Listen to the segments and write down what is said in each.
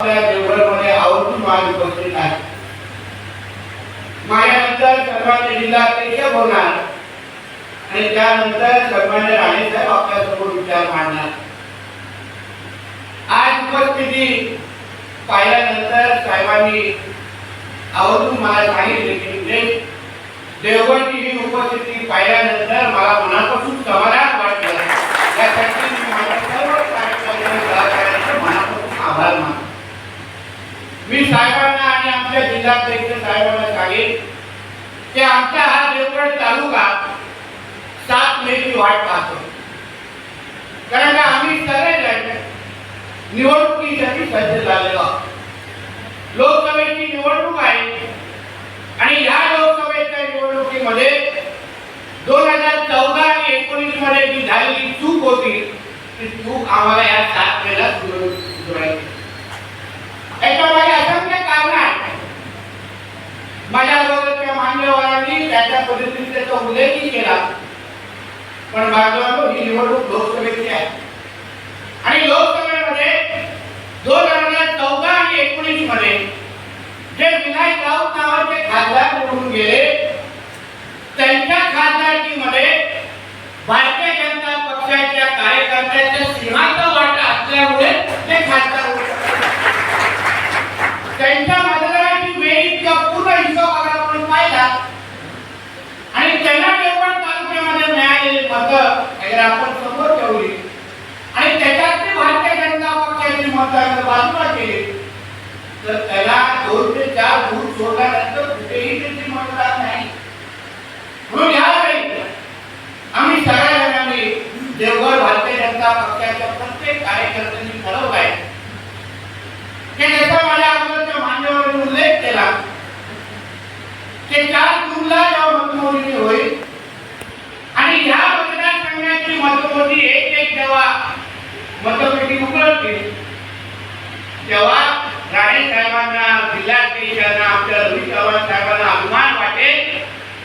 आपल्या उपस्थित आहे माझ्यानंतर होणार आणि त्यानंतर विचार मांडणार आज उपस्थिती पाहिल्यानंतर साहेबांनी आवर्जून मला सांगितले की म्हणजे देवगडची ही उपस्थिती पाहिल्यानंतर मला मनापासून समाधान वाटलं त्यासाठी मी माझ्या सर्व कार्यकर्ते आणि सहकाऱ्यांचे मनापासून आभार मानतो मी साहेबांना आणि आमच्या जिल्हाध्यक्ष साहेबांना सांगेन की आमचा हा देवगड तालुका सात मेची वाट पाहतो. कारण का आम्ही सगळेजण निवडणुकीसाठी सज्ज झालेलो आहोत. लोकसभेची निवडणूक आहे आणि या लोकसभेच्या निवडणुकीमध्ये दोन हजार चौदा आणि एकोणीसमध्ये जी झालेली चूक होती ती चूक आम्हाला या सात वेळेला सुधारायची त्याच्यामध्ये असंख्य कारण आहेत. माझ्या अगोदरच्या मान्यवरांनी त्याच्या पद्धतीने त्याचा उल्लेखही केला. पण बाजूला ही निवडणूक लोकसभेची आहे. आणि लोकसभेमध्ये दोन हजार चौदा आणि एकोणीसमध्ये जे विनायक राऊत नावाचे खासदार निवडून गेले त्यांच्या खासदारकीमध्ये भारतीय जनता पक्षाच्या कार्यकर्त्यांच्या सिंहाचा वाटा असल्यामुळे ते खासदार होऊ शकले. त्यांच्या मतदाराची बेरीजचा पूर्ण हिशोब अगर आपण पाहिला आणि त्यांना केवळ तालुक्यामध्ये मिळालेली मतं अगर आपण समोर ठेवली आणि त्याच्यातली भारतीय जनता पक्षाची मतं बाजूला केली तर त्याला दोन ते चार बूथ सोडल्यानंतर कुठेही त्याची मतदान नाही. म्हणून यावेळी आम्ही सगळ्या जणांनी देवगड भारतीय जनता पक्षाच्या प्रत्येक कार्यकर्त्यांनी ठरवलं आहे. की जसं माझ्या अगोदरच्या मान्यवर उल्लेख केला की चार जूनला जेव्हा मतमोजणी होईल आणि ह्या मतदारसंघाची मतमोजणी एक एक जेव्हा मतपेटी तेव्हा राणे साहेबांना जिल्हाध्यक्षांना आमच्या रवी चव्हाण साहेबांना अभिमान वाटेल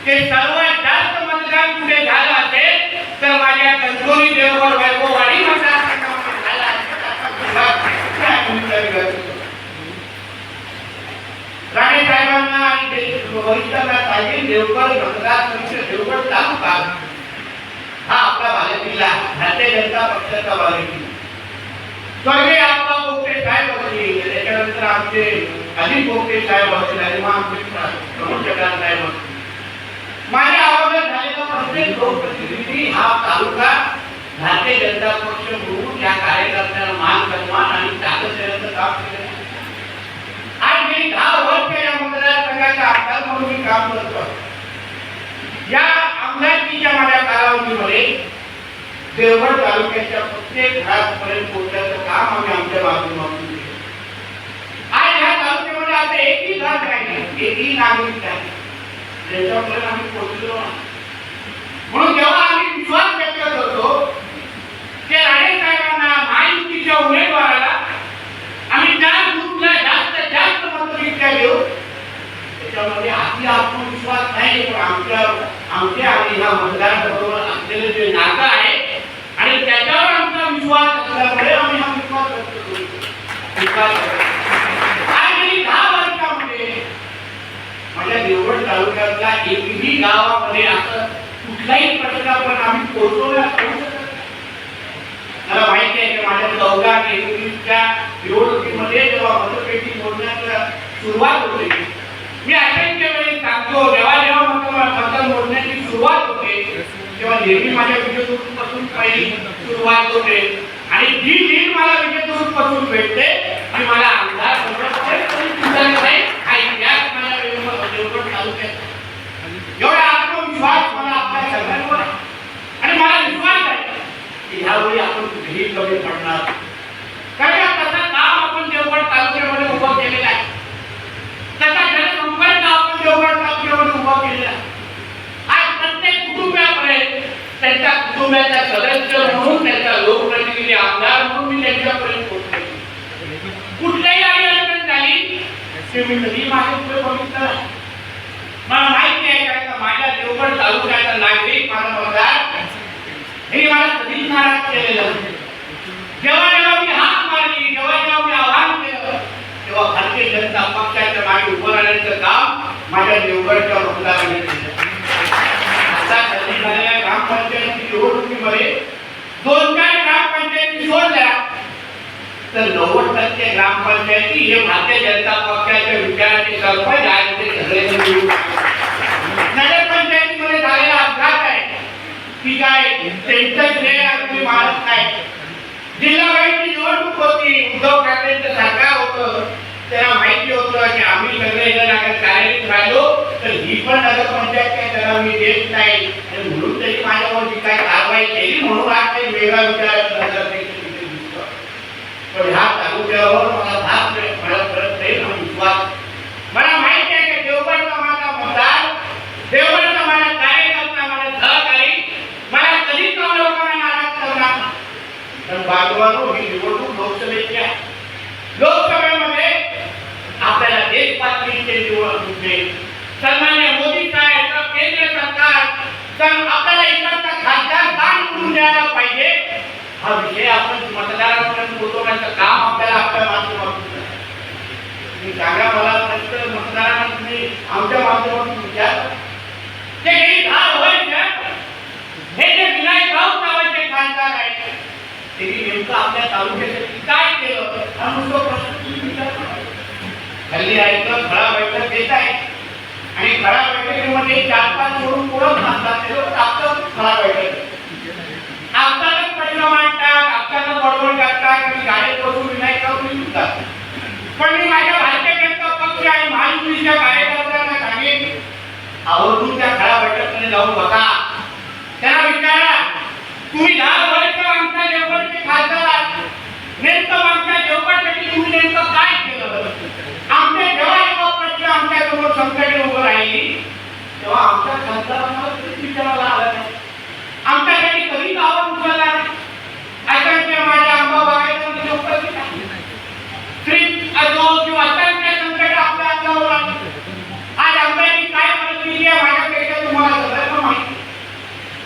ते सर्वात जास्त मतदान कुठे झालं असेल तर माझ्या कंट्रोली देवगड वैभववाडी मतदारसंघामध्ये राणे साहेबांना आणि ते वरिष्ठांना पाहिजे देवगड मतदार संघ देवगड तालुका हा आपला बालेकिल्ला भारतीय जनता पक्षाचा बालेकिल्ला स्वर्गीय आप्पा पोपटे साहेब असतील त्याच्यानंतर आमचे अजित पोपटे साहेब असतील आणि मग आमचे प्रमोद जगताप साहेब असतील माझ्या अगोदर झालेला प्रत्येक लोकप्रतिनिधी हा तालुका, भारतीय जनता पक्ष म्हणून या कार्यकर्त्यांना मान सन्मान आणि ताकद देण्याचं काम केलं आज मी दहा वर्ष या मतदारसंघाचा आमदार म्हणून मी काम करतो या आमदारकीच्या माझ्या कालावधीमध्ये देवगड तालुक्याच्या प्रत्येक घरापर्यंत पोहोचण्याचं काम आम्ही आमच्या माध्यमातून केलं आज ह्या तालुक्यामध्ये आता एकही घाट नाही एकही नागरिक नाही. ज्याच्यापर्यंत आम्ही पोहोचलो म्हणून जेव्हा आम्ही विश्वास व्यक्त करतो की राणे साहेबांना महायुतीच्या उमेदवाराला आम्ही त्या ग्रुपला जास्त जास्त मतपेक्षा देऊ त्याच्यामध्ये आपला आत्मविश्वास नाही पण आमच्या आमच्या आणि ह्या मतदाराबरोबर असलेले जे नातं आहे आणि त्याच्यावर आमचा विश्वास असल्यामुळे आम्ही हा विश्वास व्यक्त करू विश्वास करतो. आज गेली दहा वर्षामध्ये माझ्या देवगड तालुक्यातल्या एकही गावामध्ये असं कुठलाही प्रश्न पण आम्ही पोहोचवण्यास करू शकत नाही. मला माहिती आहे की माझ्या चौदा आणि एकोणीसच्या निवडणुकीमध्ये जेव्हा मतपेटी मोडण्याला सुरुवात होते मी असंख्य वेळी सांगतो जेव्हा जेव्हा मत मतदान मोडण्याची सुरुवात होते तेव्हा नेहमी माझ्या विजयदूतपासून पाहिली सुरुवात होते. आणि जी लीड मला विजयदूतपासून भेटते आता लोकप्रतिनिधी आमदार म्हणून मी त्यांच्यापर्यंत पोहोचले कुठल्याही अडचण झाली ते मी नवी माझ्या पुढे बघितलं मला माहीत नाही काय का माझ्या देवगड तालुक्याचा नागरिक माझा मतदार हे मला कधीच नाराज केलेलं जेव्हा जेव्हा मी हात मारली जेव्हा जेव्हा मी आव्हान केलं तेव्हा भारतीय जनता पक्षाच्या मागे उभं राहण्याचं काम माझ्या देवगडच्या मतदारांनी केलं. आता कधी झालेल्या ग्रामपंचायतीची निवडणुकीमध्ये दोन चार ग्रामपंचायती सोडल्या तर नव्वद टक्के ग्रामपंचायती हे भारतीय जनता पक्षाच्या विचाराचे सरपंच आहे ते सगळे नगरपंचायतीमध्ये झालेला अपघात आहे. की काय? त्यांचं श्रेय तुम्ही मानत नाही. जिल्हावाईची निवडणूक होती उद्धव ठाकरेंचं सरकार होतं. त्यांना माहिती होतं की आम्ही सगळे जण अगर कार्यरत राहिलो तर ही पण नगरपंचायत काय त्याला मी देत नाही. आणि म्हणून तरी माझ्यावर जी काही कारवाई केली म्हणून आज काही वेगळा विचार नगरपेक्षा पण ह्या तालुक्यावर मला भाग मला परत नाही आणि विश्वास. मला माहिती आहे की देवगडचा माझा मतदार देवगडचा माझा कार्यकर्ता माझा सहकारी मला कधीच लोकांना नाराज करणार नाही. पण बांधवांनो ही निवडणूक लोकसभेची आहे. लोकसभेमध्ये आपल्याला देश पातळीचे निवडणूक आहे. सन्मान्य मोदी साहेब तर केंद्र सरकार तर आपल्याला इकडचा खासदार दान करून द्यायला पाहिजे. हा विषय आपण मतदारांपर्यंत पोहोचवण्याचं काम आपल्याला आपल्या माध्यमातून मी सांगा मला फक्त मतदारांना तुम्ही आमच्या माध्यमातून विचार. ते गेली दहा वर्ष हे जे विनायक राऊत नावाचे खासदार आहेत त्यांनी नेमकं आपल्या तालुक्यासाठी काय केलं हा नुसता प्रश्न तुम्ही विचारा. हल्ली ऐकलं खळा बैठक देत आहे. आणि खळा बैठकीमध्ये चार पाच सोडून पुढं थांबतात ते लोक आपलं खळा बैठक. आपल्यालाच प्रश्न मांडतात आपल्याला बडबड करतात आणि गाडीत बसून विनायक करून निघतात पण मी माझ्या भारतीय जनता पक्ष आणि महायुतीच्या कार्यकर्त्यांना सांगेन आवर्जून त्या खळा बैठकीमध्ये जाऊन बघा त्यांना विचारा तुम्ही दहा वर्ष आमच्या देवगडचे खासदार आहात. नेमकं आमच्या देवगडसाठी तुम्ही नेमकं काय केलं आमच्या जेव्हा जेव्हा प्रश्न आमच्या उभं राहिली तेव्हा आमच्या खासदारांना कधीच विचारायला आलं नाही. आमच्यासाठी कधी गावात उचलला नाही. माझ्या आंबा बागायचा उपस्थित आहे? श्री असो किंवा असंख्य संकट आपल्या अंगावर आलं. आज आंब्याची काय परिस्थिती आहे माझ्यापेक्षा तुम्हाला सगळ्यांना माहिती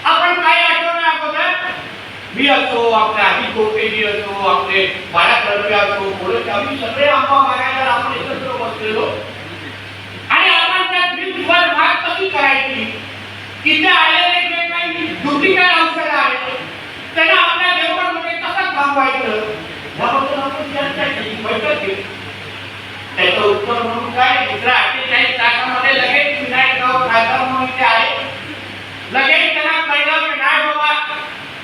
आपण काही आठवण अगोदर मी असो आपले आधी कोपेजी असो आपले बाळा कडवे असो पुढे आम्ही सगळे आंबा बागायला आपण एकत्र बसलेलो. त्या भाग कशी करायची? तिथे आलेले जे काही डुप्लिकेट औषधं आहेत त्यांना आपल्या देवगडमध्ये कसं थांबवायचं? याबद्दल आपण चर्चा केली बैठक केली त्याचं उत्तर म्हणून काय? दुसऱ्या अठ्ठेचाळीस तासामध्ये लगेच विनायकराव खासदार म्हणून ते आहे लगेच त्यांना कळलं की नाही बाबा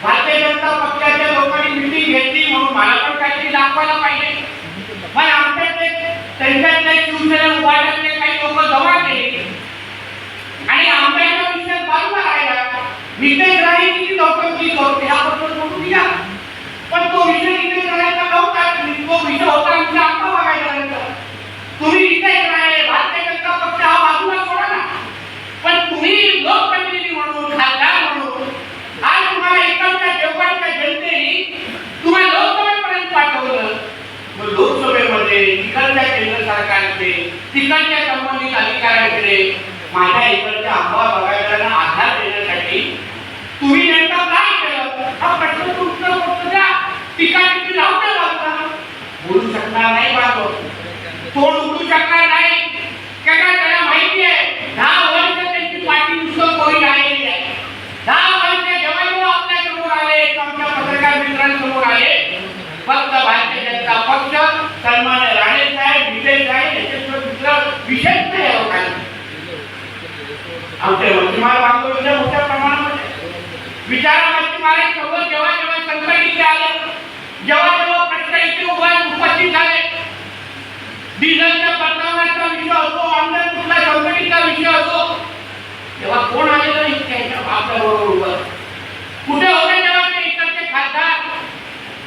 भारतीय जनता पक्षाच्या लोकांनी मिटिंग घेतली म्हणून मला पण काहीतरी दाखवायला पाहिजे. मग आमच्यातले त्यांच्यातले शिवसेना उभारण्यातले काही लोक जमा केले. आणि आंब्याचा विषय बाजूला राहिला. नितेश राणे किती चौकशी करतो याबद्दल बोलू दिला पण तो विषय नितेश करायचा नव्हता तो विषय होता आमच्या आंबा बघायचा तुम्ही नितेश राणे भारतीय जनता पक्ष हा बाजूला सोडा ना. पण तुम्ही लोकप्रतिनिधी म्हणून खासदार म्हणून आज तुम्हाला इकडच्या देवगडच्या जनतेने तुम्हाला लोकसभेपर्यंत पाठवलं. मग लोकसभेमध्ये तिकडच्या केंद्र सरकारचे तिकडच्या संबंधित अधिकाऱ्यांकडे माझ्या इकडच्या आंबा बघायला आधार देण्यासाठी तुम्ही नेमका काय केलं? हा प्रश्न तुमचं फक्त त्या पिकाची लावता राहू बोलू शकणार नाही बाजू तोंड उठू शकणार नाही. काय त्याला माहिती आहे? दहा वर्ष त्यांची पाठी नुसतं कोणी राहिलेली आहे दहा वर्ष जेव्हा जेव्हा आपल्यासमोर आले आमच्या पत्रकार मित्रांसमोर आले फक्त भारतीय जनता पक्ष सन्मान्य राणे साहेब विजय साहेब याच्याशिवाय दुसरा विषयच नाही आहे लोकांना आमच्या मच्छीमार बांधवांच्या मोठ्या प्रमाणामध्ये विचारा मच्छीमारा सोबत जेव्हा जेव्हा संकट इथे आलं जेव्हा जेव्हा प्रश्न इथे उभा उपस्थित झाले डिझेलच्या बदलावण्याचा विषय असो ऑनलाईन कुठल्या कंपनीचा विषय असो तेव्हा कोण आलेलं नाही त्यांच्या आपल्या बरोबर कुठे होते तेव्हा ते इकडचे खासदार?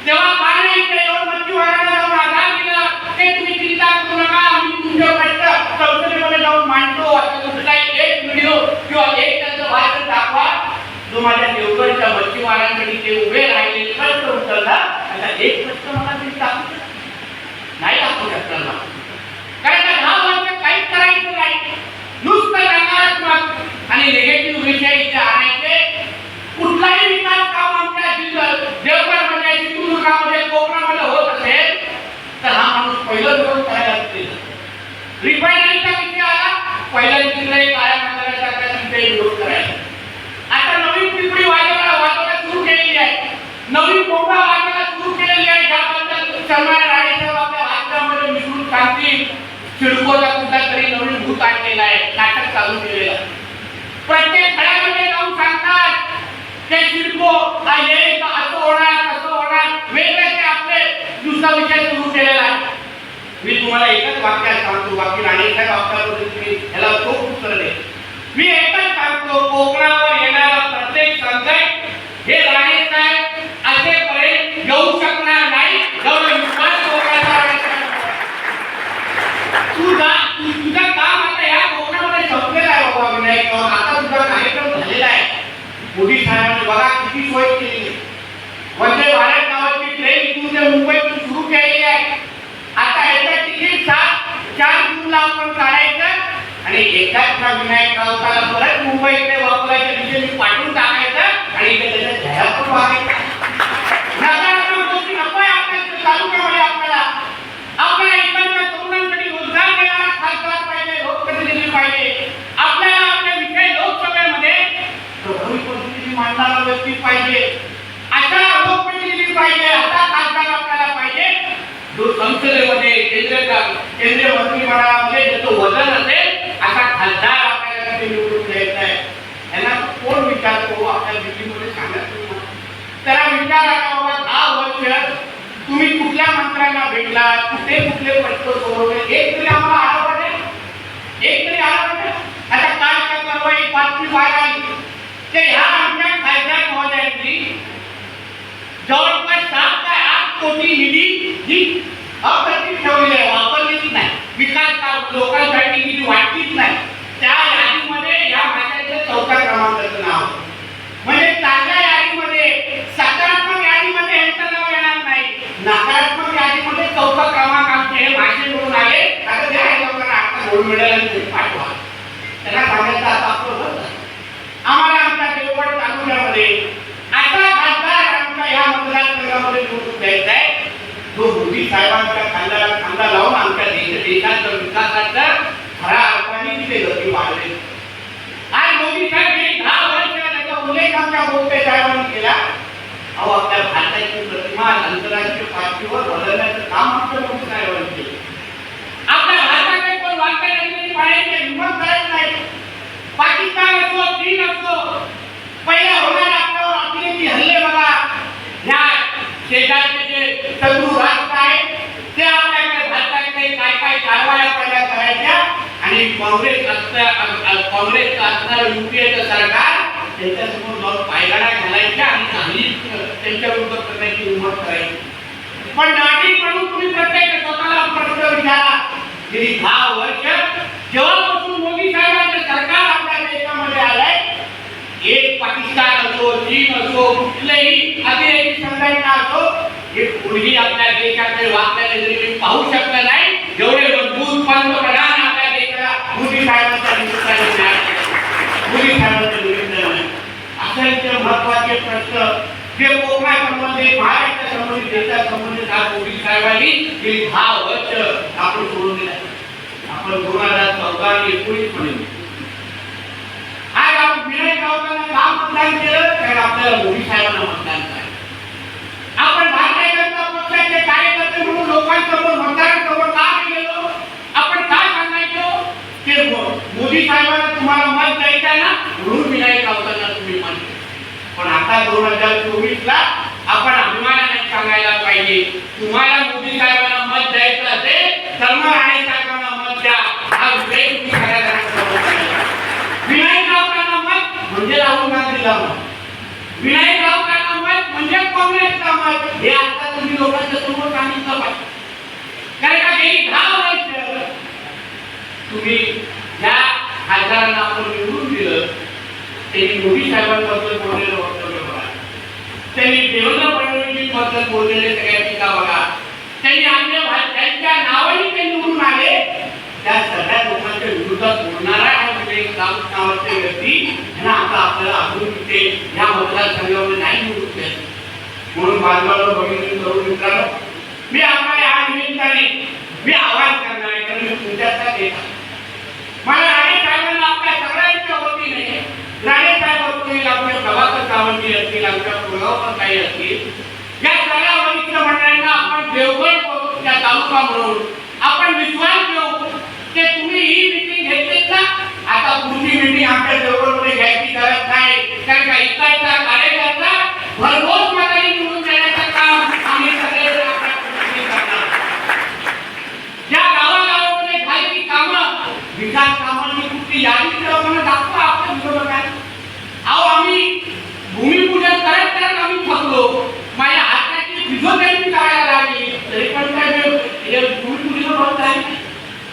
तेव्हा काय नाही येऊन मच्छीमारांना जाऊन आधार दिला ते तुम्ही चिंता करू नका. आम्ही तुमच्या प्रश्न संसदेमध्ये जाऊन मांडतो. असं कुठलाही एक व्हिडिओ किंवा एक त्यांचं भाषण दाखवा. जो माझ्या देवगडच्या मच्छीमारांकडे ते उभे राहिले प्रश्न उचलला. असा एक प्रश्न मला तुम्ही दाखवू शकता? नाही दाखवू शकणार ना. कारण हा दहा वर्ष काहीच करायचं नाही. नुसतं नकारात्मक आणि निगेटिव्ह विषय इथे आणायचे कुठलाही विकास काम आमच्या जिल्ह्यात देवगडमध्ये सिंधुदुर्गामध्ये कोकणामध्ये होत असेल तर हा माणूस पहिलं विरोध करायला असते रिफायनरीचा विषय आला पहिल्या तिकडे काळ्या मंदिरासारखा तिथे विरोध करायचा आता नवीन पिंपरी वाजवायला वाजवायला सुरू केलेली आहे नवीन कोंबडा वाजवायला सुरू केलेली आहे ज्याबद्दल सन्मान राणेसाहेब आपल्या भाषणामध्ये मिसळून सांगतील सिडकोचा कुठला तरी नवीन भूत आणलेला आहे नाटक चालू केलेलं आहे. प्रत्येक घरामध्ये जाऊन सांगतात ते सिडको हा येईल का असं होणार कसं होणार. वेगवेगळे आपले? दुसरा विषय सुरू केलेला आहे. मी तुम्हाला एकच वाक्यात सांगतो बाकी राणेसाहेब आपल्याबद्दल तुम्ही याला खूप उत्तर दे मी एकच सांगतो कोकणावर येणारा प्रत्येक संकट हे राणेसाहेब असेपर्यंत येऊ शकणार नाही एवढा विश्वास कोकणाचा राणेसाहेब तू जा तू तुझं काम आता या कोकणामध्ये संपलेला आहे बाबा विनायक आता तुझा कार्यक्रम झालेला आहे. मोदी साहेबांनी बघा किती सोय केली. वंदे भारत नावाची ट्रेन इथून ते मुंबईतून सुरू केलेली आहे. आता याचं तिकीट सात चार जूनला आपण काढायचं आणि एकाच ना विनायक राऊताला परत मुंबईकडे वापरायच्या दिशेने पाठवून टाकायचं आणि इथे त्याचं जाहिरात पण व्हायचं नकारात्मक आपल्या आपल्याला आपल्याला. इकडच्या तरुणांसाठी रोजगार देणारा खासदार पाहिजे लोकप्रतिनिधी पाहिजे आपल्याला आपले विषय लोकसभेमध्ये प्रभावी पद्धतीने मांडणारा व्यक्ती पाहिजे. अशा लोकप्रतिनिधी पाहिजे. असा खासदार आपल्याला पाहिजे. जो संसदेमध्ये केंद्रीय केंद्रीय मंत्रिमंडळामध्ये ज्याचं वजन असेल असा खासदार आपल्याला तिथे निवडून द्यायचा आहे. यांना कोण विचारतो आपल्या दिल्लीमध्ये सांगत त्याला विचारा बाबा दहा वर्ष तुम्ही कुठल्या मंत्र्यांना भेटला कुठे कुठले प्रश्न सोडवले? एक तरी आम्हाला आढावा द्या. एक तरी आढावा द्या. आता काय काय परवा एक बातमी बाहेर आली ते ह्या आमच्या खासदार महोदयांनी जवळपास सात ते आठ कोटी निधी ही अप्रतिम ठेवलेली आहे वापरलीच नाही. विकास काम लोकांसाठी निधी वाटलीच नाही. त्या यादीमध्ये या भाषेचं चौथा क्रमांकाचं नाव. म्हणजे चांगल्या यादीमध्ये सकारात्मक यादीमध्ये यांचं नाव येणार नाही. नकारात्मक यादीमध्ये चौथा क्रमांक आमचे हे भाषण करून आले आता त्या आहे लोकांना आता गोल्ड मेडल आणि ते पाठवा त्यांना सांगायचं आता आपलं होत नाही. आम्हाला आमच्या देवगड तालुक्यामध्ये असा खासदार आमच्या या मतदारसंघामध्ये निवडून द्यायचा आहे जो मोदी साहेबांच्या खांद्याला खांदा लावून आमच्या देश देशाच्या विकासाचा खऱ्या अर्थाने तिथे गती वाढवेल आज मोदी साहेब गेली दहा वर्ष त्याचा उल्लेख आमच्या बोगटे साहेबांनी केला अहो आपल्या भारताची प्रतिमा आंतरराष्ट्रीय पातळीवर बदलण्याचं काम आमच्या मोदी साहेबांनी केलं आपल्या भारताकडे कोण वाटतं नाही पाण्याची हिंमत करत नाही पाकिस्तान असो चीन असो पहिला होणारे आपल्यावर अतिरेकी हल्ले बघा ह्या शेजारचे जे शत्रू राष्ट्र आहेत ते आपल्याकडे भारताकडे काय काय कारवाया पहिल्या करायच्या? आणि काँग्रेस असल्या अ- काँग्रेस असणारं युपीएचं सरकार त्यांच्यासमोर जाऊन पायगाडा घालायच्या आणि चांगली त्यांच्या विरुद्ध करण्याची हिंमत करायची. पण नागरिक म्हणून तुम्ही प्रत्येक स्वतःला प्रश्न विचारा. गेली दहा वर्ष जेव्हापासून मोदी साहेबांचं सरकार एक पाकिस्तान असो चीन असो कुठलेही अतिरेकी संघटना असो हे कोणीही आपल्या देशाकडे वागल्याने जरी मी पाहू शकलं नाही एवढे मजबूत पंतप्रधान आपल्या देशाला मोदी साहेबांच्या निमित्ताने मोदी साहेबांच्या निमित्ताने असांचे महत्त्वाचे प्रश्न जे कोकणा संबंधित महाराष्ट्र संबंधित देशा संबंधित आज मोदी साहेबांनी गेली दहा वर्ष आपण सोडून दिला आपण दोन हजार चौदा आणि एकोणीसमध्ये आज आपण विनय गावकरांना का मतदान केलं तर आपल्याला मोदी साहेबांना मतदान करायचं. आपण भारतीय जनता पक्षाचे कार्यकर्ते म्हणून लोकांसमोर मतदारांसमोर का गेलो? आपण काय सांगायचो? की मोदी साहेबांना तुम्हाला मत द्यायचं ना? म्हणून विनायक राऊतांना तुम्ही मत पण आता दोन हजार चोवीस ला आपण अभिमानाने सांगायला पाहिजे तुम्हाला मोदी साहेबांना मत द्यायचं असेल तर मग आणि साहेबांना मत द्या हा विषय तुम्ही सगळ्या जणांसमोर मांडा. विनायक राऊतांना मत म्हणजे राहुल गांधीला मत विनायक राऊतांना मत म्हणजे काँग्रेसला मत हे आता तुम्ही लोकांच्या समोर सांगितलं पाहिजे कारण का काही दहा वर्ष तुम्ही या खासदारांना आपण निवडून दिलं त्यांनी मोदी साहेबांबद्दल बोललेलं वक्तव्य बघा. त्यांनी देवेंद्र फडणवीसबद्दल बोललेले सगळ्या टीका बघा? त्यांनी आमच्या त्यांच्या नावाने ते निवडून आले. त्या सगळ्या लोकांच्या विरोधात बोलणारा हा व्यक्ती यांना आता आपल्याला अजून तिथे या मतदारसंघामध्ये नाही निवडून द्यायचं म्हणून बाजूला बघितलं करून मित्रांनो मी आपल्या या निमित्ताने मी आवाज करणार आहे कारण मी तुमच्याचा देत आहे. मला राणे साहेबांना आपल्या सगळ्यांच्या वतीने राणे साहेब असतील आपल्या प्रभाकर सावंती असतील आमच्या पुरगावकर काही असतील. या सगळ्या वरिष्ठ मंडळांना आपण देवगड करू त्या तालुका म्हणून. आपण विश्वास देऊ. की तुम्ही ही मिटिंग आता पुढची मीटिंग आमच्या देवगडमध्ये घ्यायची गरज नाही. कारण का इकडचा कार्यकर्ता भरघोस मतांनी निवडून देण्याचं काम आम्ही सगळे आपल्या पद्धतीने करणार ज्या गावागावामध्ये झालेली कामं विकास कामांची कुठली यादी लोकांना दाखवा आपल्या विरोधकात अहो आम्ही भूमिपूजन करत करत आम्ही थकलो. माझ्या हाताची फिजिओथेरपी करायला लागली. तरी पण काय भूमिपूजन होत नाही.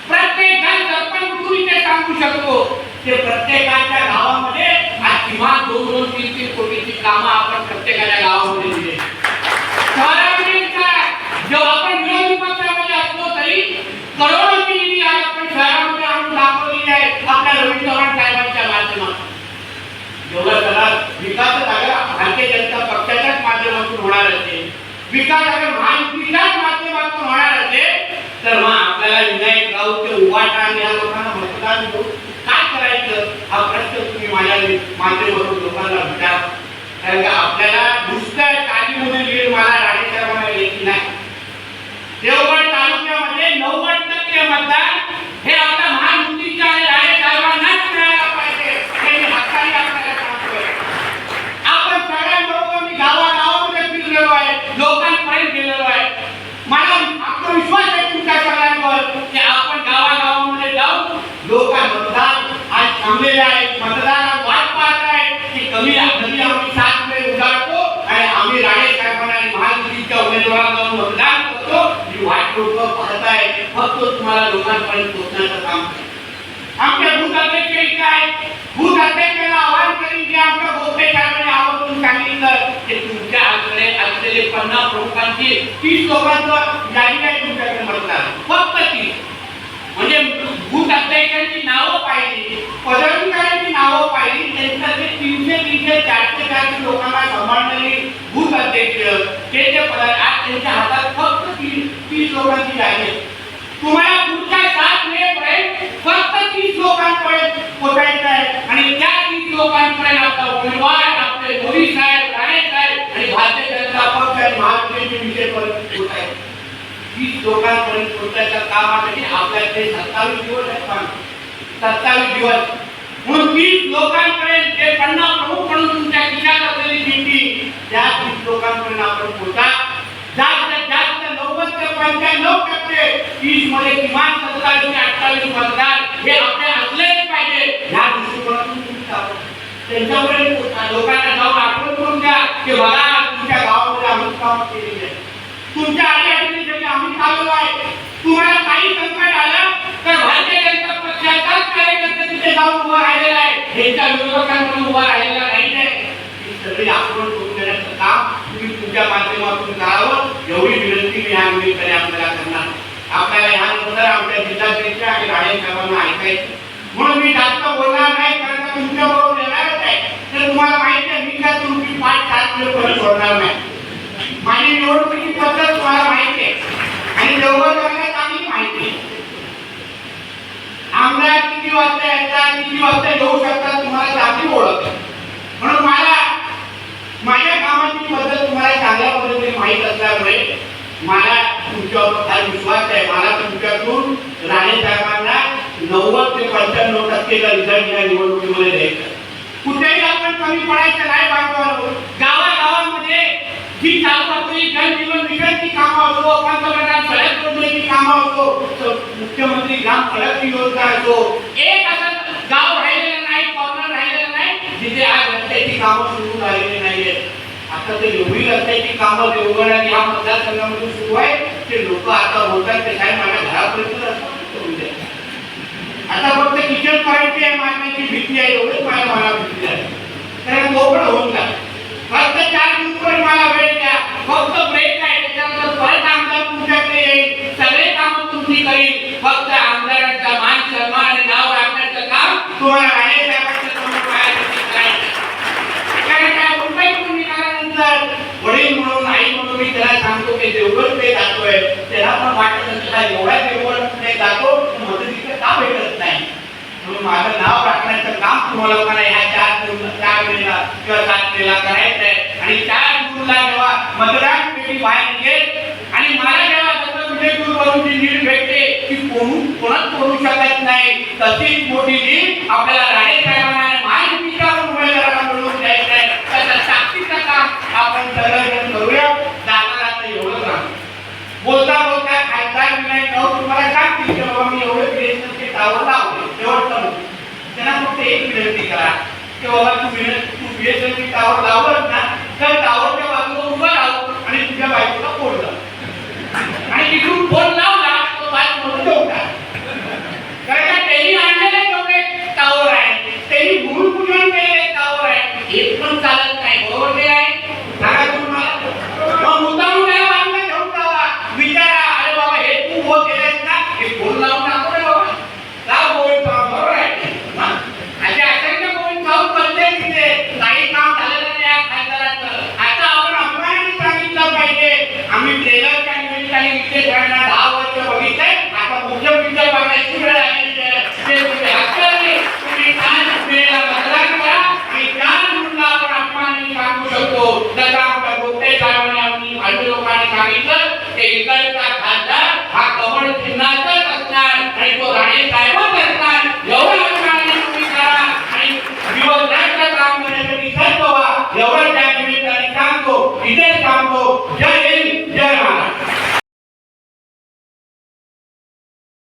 प्रत्येक जण सरपंच कुठून ते सांगू शकतो? ते प्रत्येकाच्या गावामध्ये आज किमान दोन दोन तीन तीन कोटीची कामं आपण प्रत्येकाच्या गावामध्ये दिले जेव्हा आपण विरोधी पक्षामध्ये असलो तरी करोडोची निधी आज आपण शहरामध्ये आणून दाखवलेली आहे आपल्या रवी चव्हाण साहेबांच्या माध्यमातून. जेवढा सगळा विकास अगर भारतीय जनता पक्षाच्याच माध्यमातून होणार असेल विकास अगर महायुतीच्याच माध्यमातून होणार असेल तर मग आपल्याला विनायक राऊत ते उभाटा आणि या लोकांना मतदान देऊ हा प्रश्न तुम्ही माझ्या माध्यमातून लोकांना विचार. कारण का आपल्याला दुसऱ्या चालीमध्ये लीड मला राणी शर्मा येत नाही. देवगड तालुक्यामध्ये नव्वद टक्के मतदान हे आपल्या महायुतीच्या आणि राणेसाहेबांनाच मिळायला पाहिजे हे मी हक्काने आपल्याला सांगतोय आपण सगळ्यांबरोबर मी गावागावामध्ये फिरलेलो आहे लोकांपर्यंत गेलेलो आहे मला आत्मविश्वास आहे तुमच्या सगळ्यांवर की आपण गावागावामध्ये जाऊन लोक मतदान आज थांबलेले आहेत मतदानात वाट पाहत आहेत की कमी कमी आम्ही सात वेळ उजाडतो आणि आम्ही राणे साहेबांना आणि महायुतीच्या जाऊन मतदान करतो ही वाट लोक पाहताय फक्त तुम्हाला लोकांपर्यंत पोहोचण्याचं काम आमच्या भूताध्यक्ष काय भूताध्यक्षाला आहेत. आवाहन करीन की आमच्या गोपे साहेबांनी आवर्जून सांगितलं की तुमच्या आकडे असलेले पन्नास प्रमुखांची तीस लोकांचं यादी आहे तुमच्याकडे मतदार फक्त तीस. म्हणजे भूत अध्यक्षांची नावं पाहिली पदाधिकाऱ्यांची नावं पाहिली त्यांच्यातले तीनशे तीनशे चारशे चारशे लोकांना सांभाळणारी ते आज त्यांच्या हातात फक्त तीस लोकांची तुम्हाला पुढच्या सात मे पर्यंत फक्त तीस लोकांपर्यंत आहे. आणि त्या तीस लोकांपर्यंत आपला उमेदवार आपले मोदी साहेब राणे साहेब आणि भारतीय जनता पक्ष आणि विषय पर्यंत तीस लोकांपर्यंत पोहोचायचं कामासाठी आपल्याकडे सत्तावीस दिवस आहेत पण. सत्तावीस दिवस. म्हणून तीस लोकांपर्यंत जे पन्नास प्रमुख म्हणून तुमच्या खिशात असलेली चिठ्ठी त्या तीस लोकांपर्यंत आपण पोहोचा जास्त जास्त नव्वद ते पंच्याण्णव टक्के तीसमध्ये किमान सत्तावीस ते अठ्ठावीस मतदार हे आपले असलेच पाहिजे. ह्या दृष्टिकोनातून त्यांच्यापर्यंत लोकांना जाऊन आठवण करून द्या की बघा तुमच्या गावामध्ये आम्ही काम केलेली आहे. तुमच्या अडीअडचणीसाठी आम्ही चाललो आहे तुम्हाला काही संकट आलं तर भारतीय जनता पक्षाचाच कार्यकर्ते तिथे जाऊन उभा राहिलेला आहे. त्यांच्या विरोधकांकडून उभा राहिलेला नाही सगळी आठवण करून देण्याचं काम तुम्ही तुमच्या माध्यमातून करावं एवढी विनंती मी ह्या निमित्ताने आपल्याला करणार आपल्याला ह्यानंतर आमच्या जिल्हाध्यक्ष आणि राणे साहेबांना ऐकायचं. म्हणून मी जास्त बोलणार नाही कारण का तुमच्या बरोबर येणारच आहे. तर तुम्हाला माहिती आहे मी काय तुमची पाच सात किलो परत सोडणार नाही. माझी निवडणुकीची पद्धत तुम्हाला माहिती आहे. आणि देवगडकरांना चांगली माहिती आमदार किती वाजता येतात किती वाजता येऊ शकतात तुम्हाला चांगली ओळख म्हणून मला माझ्या कामाची पद्धत तुम्हाला चांगल्या पद्धतीने माहीत असल्यामुळे मला तुमच्यावर फार विश्वास आहे. मला तुमच्यातून राणे साहेबांना नव्वद ते पंच्याण्णव टक्केचा रिझल्ट या निवडणुकीमध्ये द्यायचा कुठेही आपण कमी पडायचं नाही बांधवांवर. गावागावांमध्ये जी चालू असलेली जनजीवन मिशनची कामं असो पंतप्रधान सडक योजनेची कामं असो मुख्यमंत्री ग्राम सडक योजना असो एक असं गाव राहिलेलं नाही कॉर्नर राहिलेलं नाही जिथे आज रस्त्याची कामं सुरू झालेली नाही. आता ते एवढी रस्त्याची कामं देवगड आणि या मतदारसंघामध्ये सुरू आहे ते लोक आता बोलतात ते साहेब माझ्या घरापर्यंत रस्ता आता फक्त किचन पॉईंटची आहे मारण्याची भीती आहे एवढंच माझ्या मला भीती आहे. कारण मोकळं होऊन जा फक्त चार दिवस मला वेळ द्या. फक्त ब्रेक आहे त्याच्यानंतर परत आमदार तुमच्याकडे येईल. मी देवगड ते जातोय त्याला पण वाटत असेल हा एवढ्या देवगड ते जातो मदतीचं का भेटत नाही? म्हणून माझं नाव राखण्याचं काम तुम्हाला लोकांना ह्या चार चार मेला किंवा सात मेला करायचं आहे. आणि चार जूनला जेव्हा मतदान पेटी बाहेर निघेल आणि मला जेव्हा सतत नीट भेटते की कोण कोणाच करू शकत नाही. तशीच मोठी लीड आपल्याला राणे साहेबांना माहिती আমরা